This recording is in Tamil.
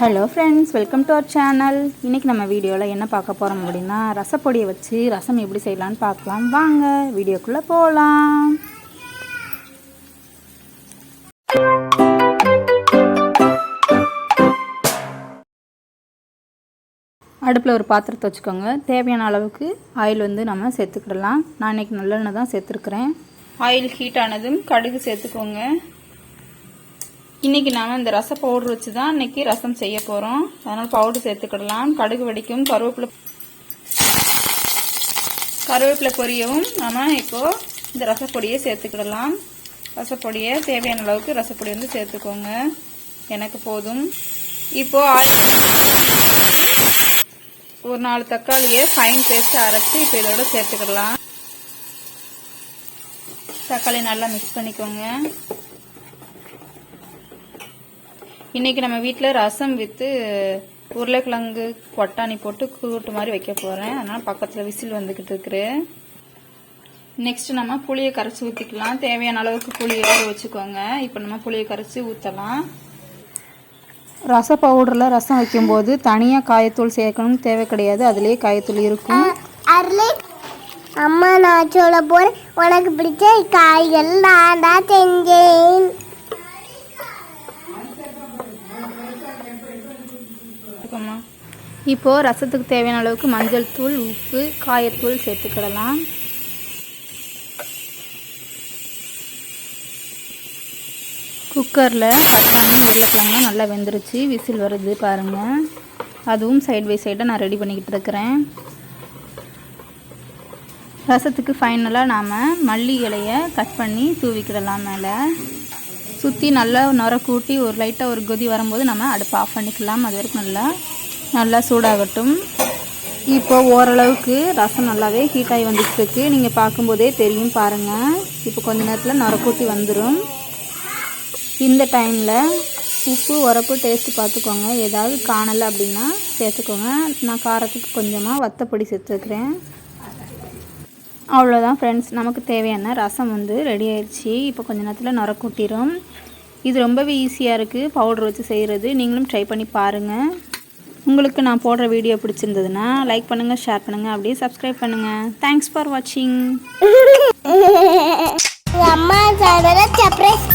Hello friends welcome to our channel இன்றைக்கி நம்ம வீடியோவில் என்ன பார்க்க போகிறோம் அப்படின்னா ரசப்பொடியை வச்சு ரசம் எப்படி செய்யலான்னு பார்க்கலாம். வாங்க வீடியோக்குள்ளே போகலாம் அடுப்பில் ஒரு பாத்திரத்தை வச்சுக்கோங்க. தேவையான அளவுக்கு ஆயில் வந்து நம்ம சேர்த்துக்கிடலாம். நான் இன்றைக்கி நல்லெண்ணெய் தான் சேர்த்துருக்குறேன். ஆயில் ஹீட் ஆனதும் கடுகு சேர்த்துக்கோங்க. இன்றைக்கி நாம் இந்த ரச பவுடர் வச்சு தான் இன்றைக்கி ரசம் செய்ய போகிறோம் அதனால் பவுடர் சேர்த்துக்கிடலாம். கடுகு வெடிக்கும் கருவேப்பிலை கருவேப்பிலை பொரியவும் நாம் இப்போது இந்த ரசப்பொடியை சேர்த்துக்கிடலாம். ரசப்பொடியை தேவையான அளவுக்கு ரசப்பொடி வந்து சேர்த்துக்கோங்க. எனக்கு போதும். இப்போது ஆயில் ஒரு நாலு தக்காளியை ஃபைன் பேஸ்ட்டு அரைச்சி இப்போ இதோட சேர்த்துக்கிடலாம். தக்காளி நல்லா மிக்ஸ் பண்ணிக்கோங்க. இன்னைக்கு நம்ம வீட்டில் ரசம் விற்று உருளைக்கிழங்கு கொட்டாணி போட்டு கூட்டு மாதிரி வைக்க போகிறேன் அதனால் பக்கத்தில் விசில் வந்துக்கிட்டு இருக்குது நெக்ஸ்ட் நம்ம புளியை கரைச்சி ஊற்றிக்கலாம் தேவையான அளவுக்கு புளியை வேக வச்சுக்கோங்க. இப்போ நம்ம புளியை கரைச்சி ஊற்றலாம் ரச பவுடரில் ரசம் வைக்கும்போது தனியாக காயத்தூள் சேர்க்கணும்னு தேவை கிடையாது. அதுலேயே காயத்தூள் இருக்கும். அம்மா நான் சொல்ல போறேன். உனக்கு பிடிச்ச காய்கள் நான் தான் செஞ்சேன். இப்போது ரசத்துக்கு தேவையான அளவுக்கு மஞ்சள் தூள் உப்பு காயத்தூள் சேர்த்துக்கிடலாம். குக்கரில் பட்டாணி உருளைக்கிழங்கு நல்லா வெந்துருச்சு. விசில் வருது பாருங்கள் அதுவும் சைட் பை சைடாக நான் ரெடி பண்ணிக்கிட்டு இருக்கிறேன். ரசத்துக்கு ஃபைனலாக நாம் மல்லி இலையை கட் பண்ணி தூவிக்கிடலாம் மேலே. சுற்றி நல்லா நுர கூட்டி ஒரு லைட்டாக ஒரு கொதி வரும்போது நம்ம அடுப்பு ஆஃப் பண்ணிக்கலாம். அது வரைக்கும் நல்லா நல்லா சூடாகட்டும். இப்போ ஓரளவுக்கு ரசம் நல்லாவே ஹீட் ஆகி வந்துட்டு இருக்கு நீங்கள் பார்க்கும்போதே தெரியும் பாருங்கள் இப்போ கொஞ்ச நேரத்தில் நுரக்கூட்டி வந்துடும் இந்த டைமில் உப்பு உரப்பு டேஸ்ட்டு பார்த்துக்கோங்க. ஏதாவது காணலை அப்படின்னா சேர்த்துக்கோங்க. நான் காரத்துக்கு கொஞ்சமாக வத்தப்பொடி சேர்த்துருக்குறேன். அவ்வளோதான் ஃப்ரெண்ட்ஸ் நமக்கு தேவையான ரசம் வந்து ரெடி ஆயிடுச்சு. இப்போ கொஞ்ச நேரத்தில் நுர இது ரொம்பவே ஈஸியாக இருக்குது பவுடர் வச்சு செய்கிறது நீங்களும் ட்ரை பண்ணி பாருங்கள் உங்களுக்கு நான் போடுற வீடியோ பிடிச்சிருந்ததுன்னா லைக் பண்ணுங்கள் ஷேர் பண்ணுங்கள் அப்படியே சப்ஸ்கிரைப் பண்ணுங்கள் தேங்க்ஸ் ஃபார் வாட்சிங் அம்மா சர்ப்ரைஸ்